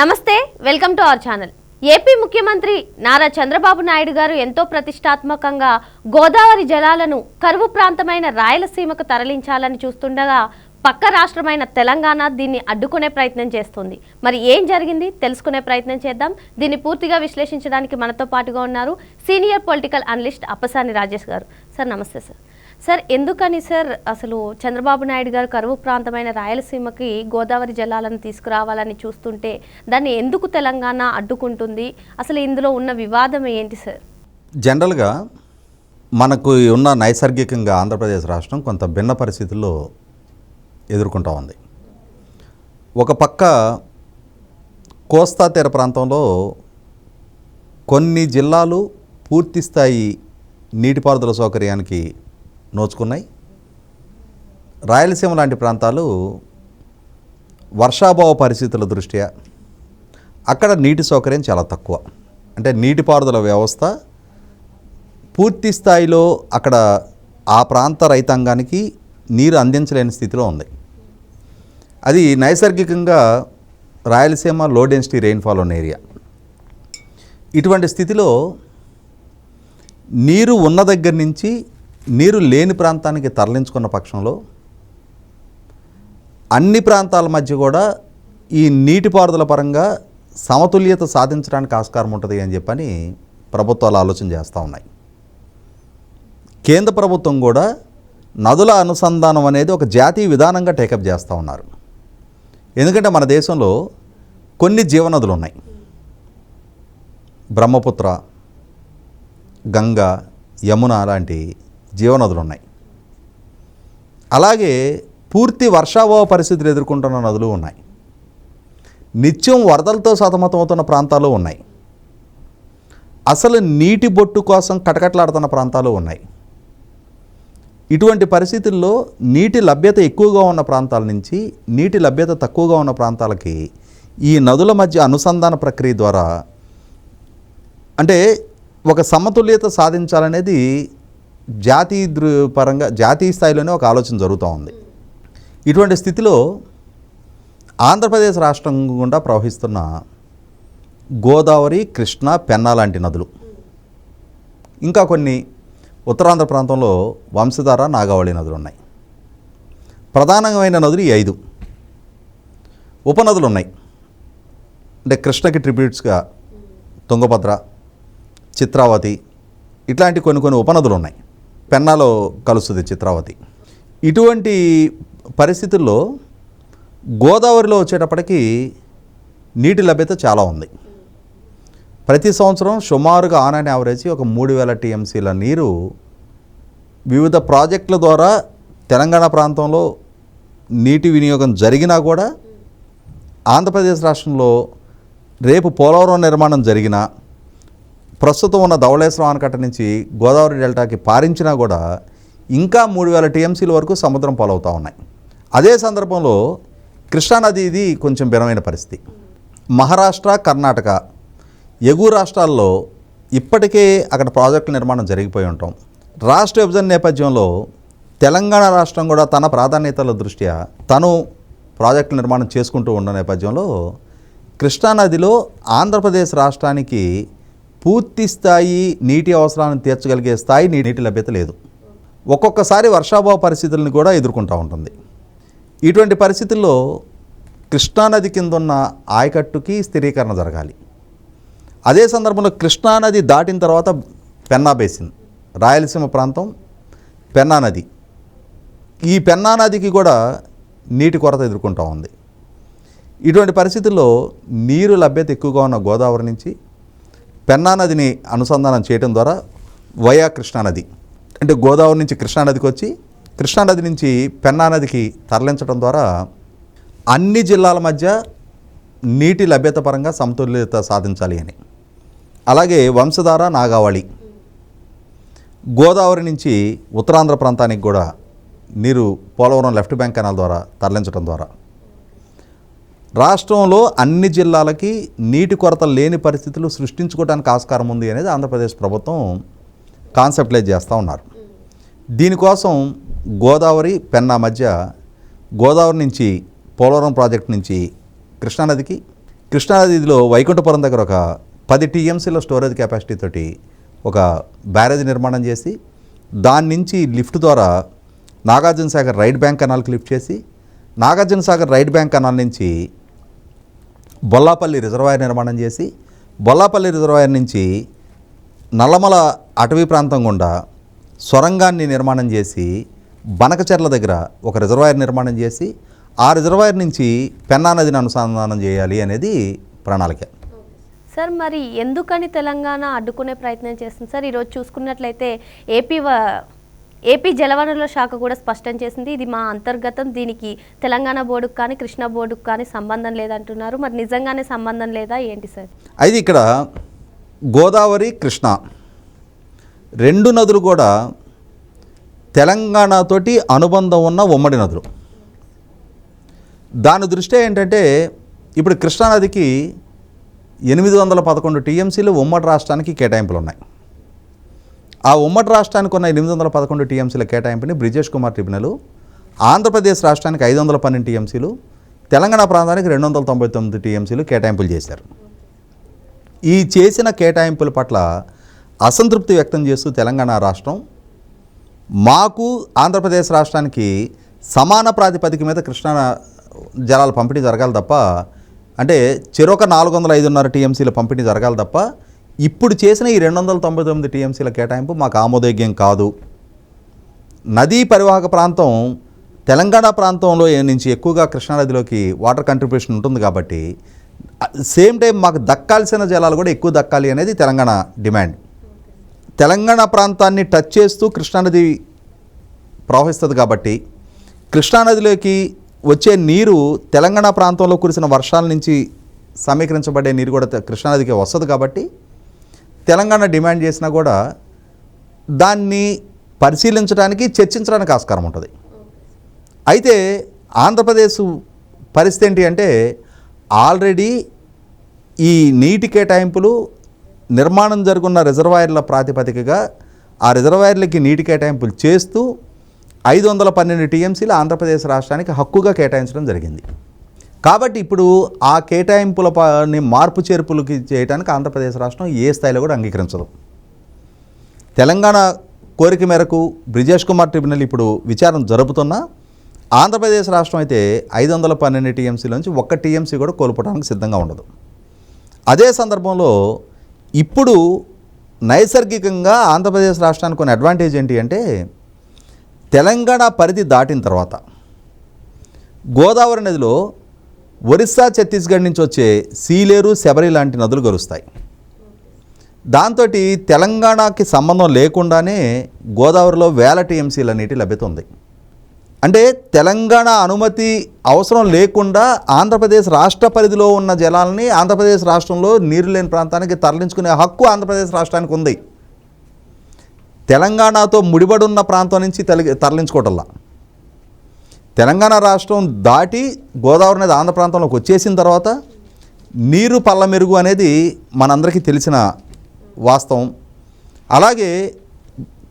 నమస్తే welcome to our channel. AP ముఖ్యమంత్రి నారా చంద్రబాబు నాయుడు గారు ఎంతో ప్రతిష్టాత్మకంగా గోదావరి జలాలను కరువు ప్రాంతమైన రాయలసీమకు తరలించాలని చూస్తుండగా పక్క రాష్ట్రమైన తెలంగాణ దీన్ని అడ్డుకునే ప్రయత్నం చేస్తుంది. మరి ఏం జరిగింది? తెలుసుకునే ప్రయత్నం చేద్దాం. దీన్ని పూర్తిగా విశ్లేషించడానికి మనతో పాటుగా ఉన్నారు senior political analyst Appasani Rajesh garu. Sir నమస్తే సార్. సార్ ఎందుకని సార్ అసలు చంద్రబాబు నాయుడు గారు కరువు ప్రాంతమైన రాయలసీమకి గోదావరి జలాలను తీసుకురావాలని చూస్తుంటే దాన్ని ఎందుకు తెలంగాణ అడ్డుకుంటుంది? అసలు ఇందులో ఉన్న వివాదం ఏంటి సార్? జనరల్గా మనకు ఉన్న నైసర్గికంగా ఆంధ్రప్రదేశ్ రాష్ట్రం కొంత భిన్న పరిస్థితుల్లో ఎదుర్కొంటూ ఉంది. ఒక పక్క కోస్తా తీర ప్రాంతంలో కొన్ని జిల్లాలు పూర్తి స్థాయి నీటిపారుదల సౌకర్యానికి నోచుకున్నాయి. రాయలసీమ లాంటి ప్రాంతాలు వర్షాభావ పరిస్థితుల దృష్ట్యా అక్కడ నీటి సౌకర్యం చాలా తక్కువ. అంటే నీటిపారుదల వ్యవస్థ పూర్తి స్థాయిలో అక్కడ ఆ ప్రాంత రైతాంగానికి నీరు అందించలేని స్థితిలో ఉంది. అది నైసర్గికంగా రాయలసీమ లో డెన్సిటీ రెయిన్ఫాల్ ఉన్న ఏరియా. ఇటువంటి స్థితిలో నీరు ఉన్న దగ్గర నుంచి నీరు లేని ప్రాంతానికి తరలించుకున్న పక్షంలో అన్ని ప్రాంతాల మధ్య కూడా ఈ నీటిపారుదల పరంగా సమతుల్యత సాధించడానికి ఆస్కారం ఉంటుంది అని చెప్పని ప్రభుత్వాలు ఆలోచన చేస్తూ ఉన్నాయి. కేంద్ర ప్రభుత్వం కూడా నదుల అనుసంధానం అనేది ఒక జాతీయ విధానంగా టేకప్ చేస్తూ ఉన్నారు. ఎందుకంటే మన దేశంలో కొన్ని జీవనదులు ఉన్నాయి. బ్రహ్మపుత్ర గంగ యమున లాంటి జీవనదులు ఉన్నాయి అలాగే పూర్తి వర్షాభావ పరిస్థితులు ఎదుర్కొంటున్న నదులు ఉన్నాయి. నిత్యం వరదలతో సతమతమవుతున్న ప్రాంతాలు ఉన్నాయి. అసలు నీటి బొట్టు కోసం కటకట్లాడుతున్న ప్రాంతాలు ఉన్నాయి. ఇటువంటి పరిస్థితుల్లో నీటి లభ్యత ఎక్కువగా ఉన్న ప్రాంతాల నుంచి నీటి లభ్యత తక్కువగా ఉన్న ప్రాంతాలకి ఈ నదుల మధ్య అనుసంధాన ప్రక్రియ ద్వారా అంటే ఒక సమతుల్యత సాధించాలనేది జాతీయ పరంగా జాతీయ స్థాయిలోనే ఒక ఆలోచన జరుగుతూ ఉంది. ఇటువంటి స్థితిలో ఆంధ్రప్రదేశ్ రాష్ట్రం గుండా ప్రవహిస్తున్న గోదావరి కృష్ణ పెన్నా లాంటి నదులు. ఇంకా కొన్ని ఉత్తరాంధ్ర ప్రాంతంలో వంశధార నాగావళి నదులు ఉన్నాయి. ప్రధానమైన నదులు ఈ ఐదు. ఉపనదులు ఉన్నాయి అంటే కృష్ణకి ట్రిబ్యూట్స్గా తుంగభద్ర చిత్రావతి ఇట్లాంటి కొన్ని కొన్ని ఉపనదులు ఉన్నాయి పెన్నాలో కలుస్తుంది చిత్రావతి. ఇటువంటి పరిస్థితుల్లో గోదావరిలో వచ్చేటప్పటికి నీటి లభ్యత చాలా ఉంది. ప్రతి సంవత్సరం సుమారుగా ఆన్ అండ్ యావరేజ్ ఒక మూడు వేల టీఎంసీల నీరు వివిధ ప్రాజెక్టుల ద్వారా తెలంగాణ ప్రాంతంలో నీటి వినియోగం జరిగినా కూడా ఆంధ్రప్రదేశ్ రాష్ట్రంలో రేపు పోలవరం నిర్మాణం జరిగినా ప్రస్తుతం ఉన్న ధవళేశ్వరం ఆనకట్ట నుంచి గోదావరి డెల్టాకి పారించినా కూడా ఇంకా మూడు వేల టీఎంసీల వరకు సముద్రం పాలవుతూ ఉన్నాయి. అదే సందర్భంలో కృష్ణానది ఇది కొంచెం భిన్నమైన పరిస్థితి. మహారాష్ట్ర కర్ణాటక ఎగువ రాష్ట్రాల్లో ఇప్పటికే అక్కడ ప్రాజెక్టుల నిర్మాణం జరిగిపోయి ఉంటాం రాష్ట్ర విభజన నేపథ్యంలో తెలంగాణ రాష్ట్రం కూడా తన ప్రాధాన్యతల దృష్ట్యా తను ప్రాజెక్టుల నిర్మాణం చేసుకుంటూ ఉన్న నేపథ్యంలో కృష్ణానదిలో ఆంధ్రప్రదేశ్ రాష్ట్రానికి పూర్తి స్థాయి నీటి అవసరాలను తీర్చగలిగే స్థాయి నీటి లభ్యత లేదు. ఒక్కొక్కసారి వర్షాభావ పరిస్థితులను కూడా ఎదుర్కొంటూ ఉంటుంది. ఇటువంటి పరిస్థితుల్లో కృష్ణానది కింద ఉన్న ఆయకట్టుకి స్థిరీకరణ జరగాలి. అదే సందర్భంలో కృష్ణానది దాటిన తర్వాత పెన్నా బేసిన్ రాయలసీమ ప్రాంతం పెన్నా నది. ఈ పెన్నా నదికి కూడా నీటి కొరత ఎదుర్కొంటూ ఉంది. ఇటువంటి పరిస్థితుల్లో నీరు లభ్యత ఎక్కువగా ఉన్న గోదావరి నుంచి పెన్నా నదిని అనుసంధానం చేయడం ద్వారా వయా కృష్ణానది అంటే గోదావరి నుంచి కృష్ణానదికి వచ్చి కృష్ణానది నుంచి పెన్నా నదికి తరలించడం ద్వారా అన్ని జిల్లాల మధ్య నీటి లభ్యత పరంగా సమతుల్యత సాధించాలి అని. అలాగే వంశధార నాగావళి. గోదావరి నుంచి ఉత్తరాంధ్ర ప్రాంతానికి కూడా నీరు పోలవరం లెఫ్ట్ బ్యాంక్ కెనాల్ ద్వారా తరలించడం ద్వారా రాష్ట్రంలో అన్ని జిల్లాలకి నీటి కొరత లేని పరిస్థితులు సృష్టించుకోవడానికి ఆస్కారం ఉంది అనేది ఆంధ్రప్రదేశ్ ప్రభుత్వం కాన్సెప్ట్లైజ్ చేస్తూ ఉన్నారు. దీనికోసం గోదావరి పెన్నా మధ్య గోదావరి నుంచి పోలవరం ప్రాజెక్ట్ నుంచి కృష్ణానదికి కృష్ణానదిలో వైకుంఠపురం దగ్గర ఒక పది టీఎంసీల స్టోరేజ్ కెపాసిటీ తోటి ఒక బ్యారేజ్ నిర్మాణం చేసి దాని నుంచి లిఫ్ట్ ద్వారా నాగార్జున సాగర్ రైట్ బ్యాంక్ కెనాల్కి లిఫ్ట్ చేసి Nagarjuna Sagar right bank canal నుంచి బొల్లాపల్లి రిజర్వాయర్ నిర్మాణం చేసి బొల్లాపల్లి రిజర్వాయర్ నుంచి నల్లమల అటవీ ప్రాంతం గుండా సొరంగాన్ని నిర్మాణం చేసి బనకచెర్ల దగ్గర ఒక రిజర్వాయర్ నిర్మాణం చేసి ఆ రిజర్వాయర్ నుంచి పెన్నా నదిని అనుసంధానం చేయాలి అనేది ప్రణాళిక. సార్ మరి ఎందుకని తెలంగాణ అడ్డుకునే ప్రయత్నం చేస్తుంది? సార్ ఈరోజు చూసుకున్నట్లయితే ఏపీ వ- ఏపీ జలవనరుల శాఖ కూడా స్పష్టం చేసింది. ఇది మా అంతర్గతం. దీనికి తెలంగాణ బోర్డుకు కానీ కృష్ణా బోర్డుకు కానీ సంబంధం లేదంటున్నారు. మరి నిజంగానే సంబంధం లేదా? ఏంటి సార్? అయితే ఇక్కడ గోదావరి కృష్ణ రెండు నదులు కూడా తెలంగాణతోటి అనుబంధం ఉన్న ఉమ్మడి నదులు. దాని దృష్ట్యా ఏంటంటే ఇప్పుడు కృష్ణానదికి ఎనిమిది వందల పదకొండు టీఎంసీలు ఉమ్మడి రాష్ట్రానికి కేటాయింపులు ఉన్నాయి ఆ ఉమ్మడి రాష్ట్రానికి ఉన్న ఎనిమిది వందల పదకొండు టీఎంసీల కేటాయింపుని బ్రిజేష్ కుమార్ ట్రిబ్యునల్ ఆంధ్రప్రదేశ్ రాష్ట్రానికి ఐదు వందల పన్నెండు టీఎంసీలు తెలంగాణ ప్రాంతానికి రెండు వందల తొంభై తొమ్మిది టీఎంసీలు కేటాయింపులు చేశారు. ఈ చేసిన కేటాయింపుల పట్ల అసంతృప్తి వ్యక్తం చేస్తూ తెలంగాణ రాష్ట్రం మాకు ఆంధ్రప్రదేశ్ రాష్ట్రానికి సమాన ప్రాతిపదిక మీద కృష్ణా జలాల పంపిణీ జరగాలి తప్ప అంటే చెరొక నాలుగు వందల ఐదున్నర టీఎంసీల పంపిణీ జరగాలి తప్ప ఇప్పుడు చేసిన ఈ రెండు వందల తొంభై తొమ్మిది టీఎంసీల కేటాయింపు మాకు ఆమోదయోగ్యం కాదు. నదీ పరివాహక ప్రాంతం తెలంగాణ ప్రాంతంలో నుంచి ఎక్కువగా కృష్ణానదిలోకి వాటర్ కంట్రిబ్యూషన్ ఉంటుంది కాబట్టి సేమ్ టైం మాకు దక్కాల్సిన జలాలు కూడా ఎక్కువ దక్కాలి అనేది తెలంగాణ డిమాండ్. తెలంగాణ ప్రాంతాన్ని టచ్ చేస్తూ కృష్ణానది ప్రవహిస్తుంది కాబట్టి కృష్ణానదిలోకి వచ్చే నీరు తెలంగాణ ప్రాంతంలో కురిసిన వర్షాల నుంచి సమీకరించబడే నీరు కూడా కృష్ణానదికి వస్తుంది కాబట్టి తెలంగాణ డిమాండ్ చేసినా కూడా దాన్ని పరిశీలించడానికి చర్చించడానికి ఆస్కారం ఉంటుంది. అయితే ఆంధ్రప్రదేశ్ పరిస్థితి ఏంటి అంటే ఆల్రెడీ ఈ నీటి కేటాయింపులు నిర్మాణం జరుగున్న రిజర్వాయర్ల ప్రాతిపదికగా ఆ రిజర్వాయర్లకి నీటి కేటాయింపులు చేస్తూ ఐదు వందల పన్నెండు టీఎంసీలు ఆంధ్రప్రదేశ్ రాష్ట్రానికి హక్కుగా కేటాయించడం జరిగింది. కాబట్టి ఇప్పుడు ఆ కేటాయింపుల పని మార్పు చేర్పులకి చేయడానికి ఆంధ్రప్రదేశ్ రాష్ట్రం ఏ స్థాయిలో కూడా అంగీకరించదు. తెలంగాణ కోరిక మేరకు బ్రిజేష్ కుమార్ ట్రిబ్యునల్ ఇప్పుడు విచారణ జరుపుతున్నా ఆంధ్రప్రదేశ్ రాష్ట్రం అయితే ఐదు వందల పన్నెండు టీఎంసీలోంచి ఒక్క టీఎంసీ కూడా కోల్పోవడానికి సిద్ధంగా ఉండదు. అదే సందర్భంలో ఇప్పుడు నైసర్గికంగా ఆంధ్రప్రదేశ్ రాష్ట్రానికి కొన్ని అడ్వాంటేజ్ ఏంటి అంటే తెలంగాణ పరిధి దాటిన తర్వాత గోదావరి నదిలో ఒరిస్సా ఛత్తీస్గఢ్ నుంచి వచ్చే సీలేరు శబరి లాంటి నదులు గరుస్తాయి. దాంతో తెలంగాణకి సంబంధం లేకుండానే గోదావరిలో వేల టీఎంసీల నీటి లభ్యత ఉంది. అంటే తెలంగాణ అనుమతి అవసరం లేకుండా ఆంధ్రప్రదేశ్ రాష్ట్ర పరిధిలో ఉన్న జలాలని ఆంధ్రప్రదేశ్ రాష్ట్రంలో నీరు లేని ప్రాంతానికి తరలించుకునే హక్కు ఆంధ్రప్రదేశ్ రాష్ట్రానికి ఉంది. తెలంగాణతో ముడిపడున్న ప్రాంతం నుంచి తరలించుకోవటంలా. తెలంగాణ రాష్ట్రం దాటి గోదావరి నది ఆంధ్ర ప్రాంతంలోకి వచ్చేసిన తర్వాత నీరు పల్ల మెరుగు అనేది మనందరికీ తెలిసిన వాస్తవం. అలాగే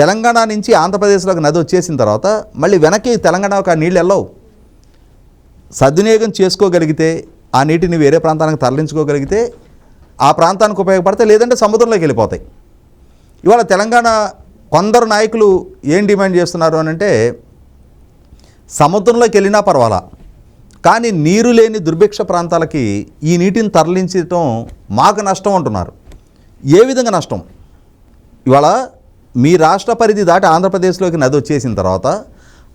తెలంగాణ నుంచి ఆంధ్రప్రదేశ్లోకి నది వచ్చేసిన తర్వాత మళ్ళీ వెనక్కి తెలంగాణకు ఆ నీళ్ళు వెళ్ళవు. సద్వినియోగం చేసుకోగలిగితే ఆ నీటిని వేరే ప్రాంతానికి తరలించుకోగలిగితే ఆ ప్రాంతానికి ఉపయోగపడితే లేదంటే సముద్రంలోకి వెళ్ళిపోతాయి. ఇవాళ తెలంగాణ కొందరు నాయకులు ఏం డిమాండ్ చేస్తున్నారు అని అంటే సముద్రంలోకి వెళ్ళినా పర్వాలా. కానీ నీరు లేని దుర్భిక్ష ప్రాంతాలకి ఈ నీటిని తరలించడం మాకు నష్టం అంటున్నారు. ఏ విధంగా నష్టం? ఇవాళ మీ రాష్ట్ర పరిధి దాటి ఆంధ్రప్రదేశ్లోకి నది వచ్చేసిన తర్వాత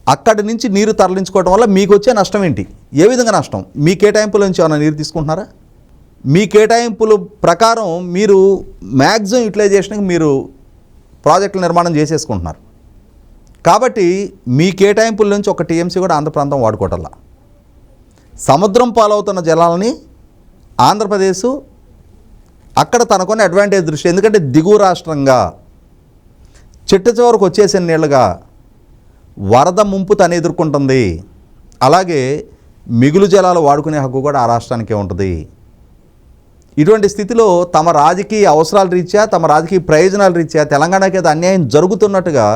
అక్కడి నుంచి నీరు తరలించుకోవడం వల్ల మీకు వచ్చే నష్టం ఏంటి? ఏ విధంగా నష్టం? మీ కేటాయింపుల నుంచి ఏమైనా నీరు తీసుకుంటున్నారా? మీ కేటాయింపుల ప్రకారం మీరు మ్యాక్సిమం యూటిలైజేషన్కి మీరు ప్రాజెక్టుల నిర్మాణం చేసేసుకుంటున్నారు. కాబట్టి మీ కేటాయింపుల నుంచి ఒక టీఎంసీ కూడా ఆంధ్ర ప్రాంతం వాడుకోవటల్లా సముద్రం పాలవుతున్న జలాలని ఆంధ్రప్రదేశ్ అక్కడ తనకున్న అడ్వాంటేజ్ దృష్టి ఎందుకంటే దిగువ రాష్ట్రంగా చిట్ట చివరకు వచ్చేసిన నీళ్ళుగా వరద ముంపు తను ఎదుర్కొంటుంది. అలాగే మిగులు జలాలు వాడుకునే హక్కు కూడా ఆ రాష్ట్రానికే ఉంటుంది. ఇటువంటి స్థితిలో తమ రాజకీయ అవసరాల రీత్యా తమ రాజకీయ ప్రయోజనాల రీత్యా తెలంగాణకి అన్యాయం జరుగుతున్నట్టుగా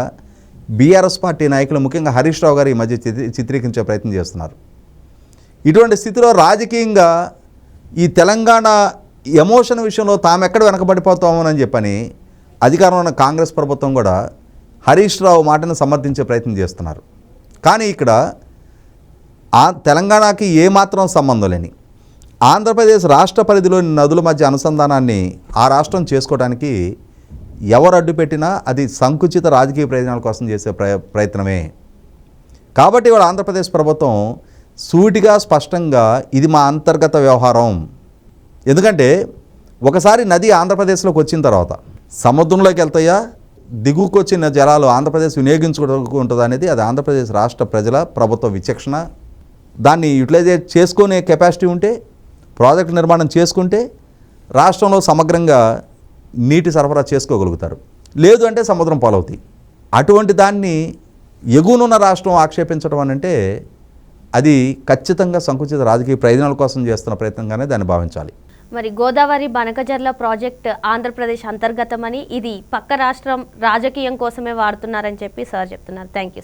బీఆర్ఎస్ పార్టీ నాయకులు ముఖ్యంగా హరీష్ రావు గారు ఈ మధ్య చిత్రీకరించే ప్రయత్నం చేస్తున్నారు. ఇటువంటి స్థితిలో రాజకీయంగా ఈ తెలంగాణ ఎమోషన్ విషయంలో తాము ఎక్కడ వెనకబడిపోతామోనని చెప్పని అధికారంలో ఉన్న కాంగ్రెస్ ప్రభుత్వం కూడా హరీష్ రావు మాటను సమర్థించే ప్రయత్నం చేస్తున్నారు. కానీ ఇక్కడ ఆ తెలంగాణకి ఏమాత్రం సంబంధం లేని ఆంధ్రప్రదేశ్ రాష్ట్ర పరిధిలోని నదుల మధ్య అనుసంధానాన్ని ఆ రాష్ట్రం చేసుకోవడానికి ఎవరు అడ్డు పెట్టినా అది సంకుచిత రాజకీయ ప్రయోజనాల కోసం చేసే ప్రయత్నమే. కాబట్టి ఇవాళ ఆంధ్రప్రదేశ్ ప్రభుత్వం సూటిగా స్పష్టంగా ఇది మా అంతర్గత వ్యవహారం. ఎందుకంటే ఒకసారి నది ఆంధ్రప్రదేశ్లోకి వచ్చిన తర్వాత సముద్రంలోకి వెళ్తాయా? దిగువకు వచ్చిన జలాలు ఆంధ్రప్రదేశ్ వినియోగించుకుంటుంది అనేది అది ఆంధ్రప్రదేశ్ రాష్ట్ర ప్రజల ప్రభుత్వ విచక్షణ. దాన్ని యూటిలైజేట్ చేసుకునే కెపాసిటీ ఉంటే ప్రాజెక్ట్ నిర్మాణం చేసుకుంటే రాష్ట్రంలో సమగ్రంగా నీటి సరఫరా చేసుకోగలుగుతారు. లేదు అంటే సముద్రం పాలవుతాయి. అటువంటి దాన్ని ఎగువనున్న రాష్ట్రం ఆక్షేపించడం అనంటే అది ఖచ్చితంగా సంకుచిత రాజకీయ ప్రయోజనాల కోసం చేస్తున్న ప్రయత్నంగానే దాన్ని భావించాలి. మరి గోదావరి బనకజర్ల ప్రాజెక్ట్ ఆంధ్రప్రదేశ్ అంతర్గతమని ఇది పక్క రాష్ట్రం రాజకీయం కోసమే వాడుతున్నారని చెప్పి సార్ చెప్తున్నారు. Thank you sir.